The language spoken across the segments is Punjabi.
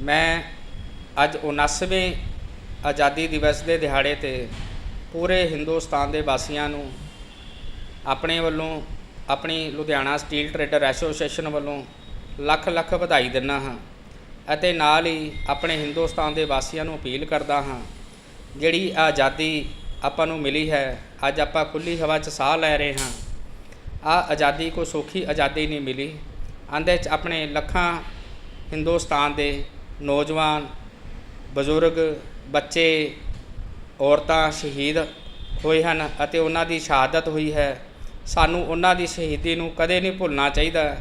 ਮੈਂ ਅੱਜ 79ਵੇਂ ਆਜ਼ਾਦੀ ਦਿਵਸ ਦੇ ਦਿਹਾੜੇ ਤੇ ਪੂਰੇ ਹਿੰਦੁਸਤਾਨ ਦੇ ਵਾਸੀਆਂ ਨੂੰ, ਆਪਣੇ ਵੱਲੋਂ ਆਪਣੀ ਲੁਧਿਆਣਾ ਸਟੀਲ ਟਰੇਡਰ ਐਸੋਸੀਏਸ਼ਨ ਵੱਲੋਂ ਲੱਖ ਲੱਖ ਵਧਾਈ ਦਿੰਦਾ ਹਾਂ ਅਤੇ ਨਾਲ ਹੀ ਆਪਣੇ ਹਿੰਦੁਸਤਾਨ ਦੇ ਵਾਸੀਆਂ ਨੂੰ ਅਪੀਲ ਕਰਦਾ ਹਾਂ, ਜਿਹੜੀ ਆਜ਼ਾਦੀ ਆਪਾਂ ਨੂੰ ਮਿਲੀ ਹੈ, ਅੱਜ ਆਪਾਂ ਖੁੱਲੀ ਹਵਾ 'ਚ ਸਾਹ ਲੈ ਰਹੇ ਹਾਂ। ਆ ਆਜ਼ਾਦੀ ਕੋ ਸੌਖੀ ਆਜ਼ਾਦੀ ਨਹੀਂ ਮਿਲੀ। ਆਂਦੇ 'ਚ ਆਪਣੇ ਲੱਖਾਂ ਹਿੰਦੁਸਤਾਨ ਦੇ ਨੌਜਵਾਨ, ਬਜ਼ੁਰਗ, ਬੱਚੇ, ਔਰਤਾਂ ਸ਼ਹੀਦ ਹੋਏ ਹਨ ਅਤੇ ਉਹਨਾਂ ਦੀ ਸ਼ਹਾਦਤ ਹੋਈ ਹੈ। ਸਾਨੂੰ ਉਹਨਾਂ ਦੀ ਸ਼ਹੀਦੀ ਨੂੰ ਕਦੇ ਨਹੀਂ ਭੁੱਲਣਾ ਚਾਹੀਦਾ।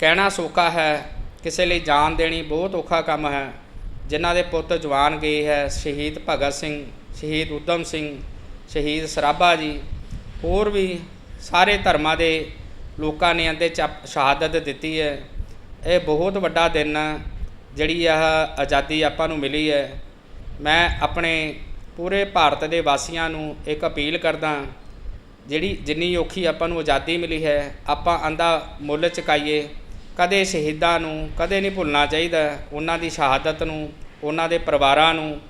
ਕਹਿਣਾ ਸੌਖਾ ਹੈ, ਕਿਸੇ ਲਈ ਜਾਨ ਦੇਣੀ ਬਹੁਤ ਔਖਾ ਕੰਮ ਹੈ। ਜਿਨ੍ਹਾਂ ਦੇ ਪੁੱਤ ਜਵਾਨ ਗਏ ਹੈ, ਸ਼ਹੀਦ ਭਗਤ ਸਿੰਘ, ਸ਼ਹੀਦ ਉਦਮ ਸਿੰਘ, ਸ਼ਹੀਦ ਸਰਾਭਾ ਜੀ, ਹੋਰ ਵੀ ਸਾਰੇ ਧਰਮਾਂ ਦੇ ਲੋਕਾਂ ਨੇ ਇਹਦੇ ਚ ਆਪ- ਸ਼ਹਾਦਤ ਦਿੱਤੀ ਹੈ। ਇਹ ਬਹੁਤ ਵੱਡਾ ਦਿਨ ਹੈ ਜਿਹੜੀ ਇਹ ਆਜ਼ਾਦੀ ਆਪਾਂ ਨੂੰ ਮਿਲੀ ਹੈ, ਮੈਂ ਆਪਣੇ ਪੂਰੇ ਭਾਰਤ ਦੇ ਵਾਸੀਆਂ ਨੂੰ ਇੱਕ ਅਪੀਲ ਕਰਦਾ ਜਿਹੜੀ ਜਿੰਨੀ ਔਖੀ ਆਪਾਂ ਨੂੰ ਆਜ਼ਾਦੀ ਮਿਲੀ ਹੈ, ਆਪਾਂ ਆਂਦਾ ਮੁੱਲ ਚੁਕਾਈਏ, ਕਦੇ ਸ਼ਹੀਦਾਂ ਨੂੰ, ਕਦੇ ਨਹੀਂ ਭੁੱਲਣਾ ਚਾਹੀਦਾ, ਉਹਨਾਂ ਦੀ ਸ਼ਹਾਦਤ ਨੂੰ, ਉਹਨਾਂ ਦੇ ਪਰਿਵਾਰਾਂ ਨੂੰ,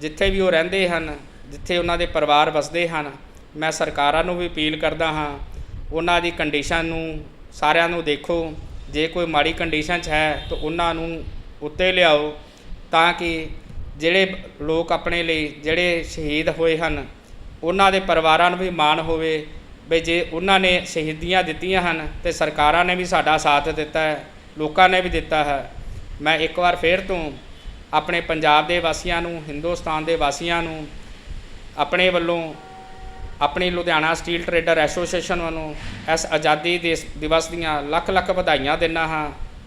ਜਿੱਥੇ ਵੀ ਉਹ ਰਹਿੰਦੇ ਹਨ, ਜਿੱਥੇ ਉਹਨਾਂ ਦੇ ਪਰਿਵਾਰ ਵਸਦੇ ਹਨ, ਮੈਂ ਸਰਕਾਰਾਂ ਨੂੰ ਵੀ ਅਪੀਲ ਕਰਦਾ ਹਾਂ, ਉਹਨਾਂ ਦੀ ਕੰਡੀਸ਼ਨ ਨੂੰ ਸਾਰਿਆਂ ਨੂੰ ਦੇਖੋ, ਜੇ ਕੋਈ ਮਾੜੀ ਕੰਡੀਸ਼ਨ 'ਚ ਹੈ, ਤਾਂ ਉਹਨਾਂ ਨੂੰ ਉੱਤੇ ਲਿਆਓ ਤਾਂ ਕਿ ਜਿਹੜੇ ਲੋਕ ਆਪਣੇ ਲਈ, ਜਿਹੜੇ ਸ਼ਹੀਦ ਹੋਏ ਹਨ, ਉਹਨਾਂ ਦੇ ਪਰਿਵਾਰਾਂ ਨੂੰ ਵੀ ਮਾਣ ਹੋਵੇ। ਵੀ ਜੇ ਉਹਨਾਂ ਨੇ ਸ਼ਹੀਦੀਆਂ ਦਿੱਤੀਆਂ ਹਨ ਤੇ ਸਰਕਾਰਾਂ ਨੇ ਵੀ ਸਾਡਾ ਸਾਥ ਦਿੱਤਾ ਹੈ, ਲੋਕਾਂ ਨੇ ਵੀ ਦਿੱਤਾ ਹੈ। ਮੈਂ ਇੱਕ ਵਾਰ ਫੇਰ ਤੋਂ ਆਪਣੇ ਪੰਜਾਬ ਦੇ ਵਾਸੀਆਂ ਨੂੰ, ਹਿੰਦੁਸਤਾਨ ਦੇ ਵਾਸੀਆਂ ਨੂੰ, ਆਪਣੇ ਵੱਲੋਂ ਆਪਣੀ ਲੁਧਿਆਣਾ ਸਟੀਲ ਟਰੇਡਰ ਐਸੋਸੀਏਸ਼ਨ ਵੱਲੋਂ ਇਸ ਆਜ਼ਾਦੀ ਦੇ ਦਿਵਸ ਦੀਆਂ ਲੱਖ ਲੱਖ ਵਧਾਈਆਂ ਦਿੰਦਾ ਹਾਂ।